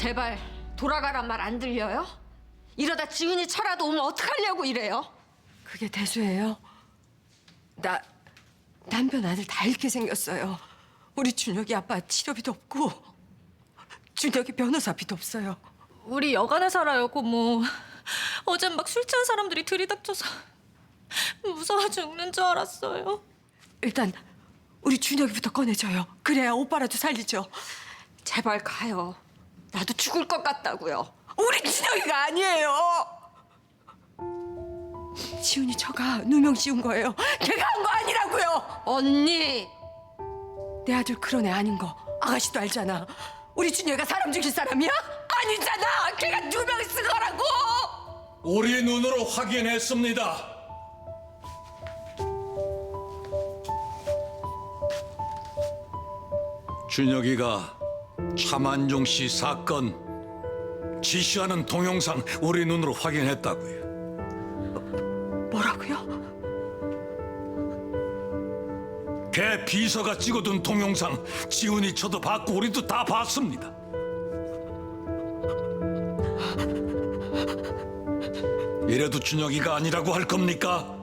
제발 돌아가란 말 안 들려요? 이러다 지훈이 철라도 오면 어떡하려고 이래요? 그게 대수예요. 나 남편 아들 다 잃게 생겼어요. 우리 준혁이 아빠 치료비도 없고 준혁이 변호사비도 없어요. 우리 여간에 살아요, 고모. 어젠 막 술 취한 사람들이 들이닥쳐서 무서워 죽는 줄 알았어요. 일단 우리 준혁이부터 꺼내줘요. 그래야 오빠라도 살리죠. 제발 가요. 나도 죽을 것 같다고요. 우리 준혁이가 아니에요. 지훈이 저가 누명 씌운 거예요. 걔가 한 거 아니라고요. 언니! 내 아들 그런 애 아닌 거 아가씨도 알잖아. 우리 준혁이가 사람 죽일 사람이야? 아니잖아. 걔가 누명 쓴 거라고. 우리 눈으로 확인했습니다. 준혁이가 차만종 씨 사건 지시하는 동영상 우리 눈으로 확인했다고요. 뭐라고요? 걔 비서가 찍어둔 동영상 지훈이 저도 봤고 우리도 다 봤습니다. 이래도 준혁이가 아니라고 할 겁니까?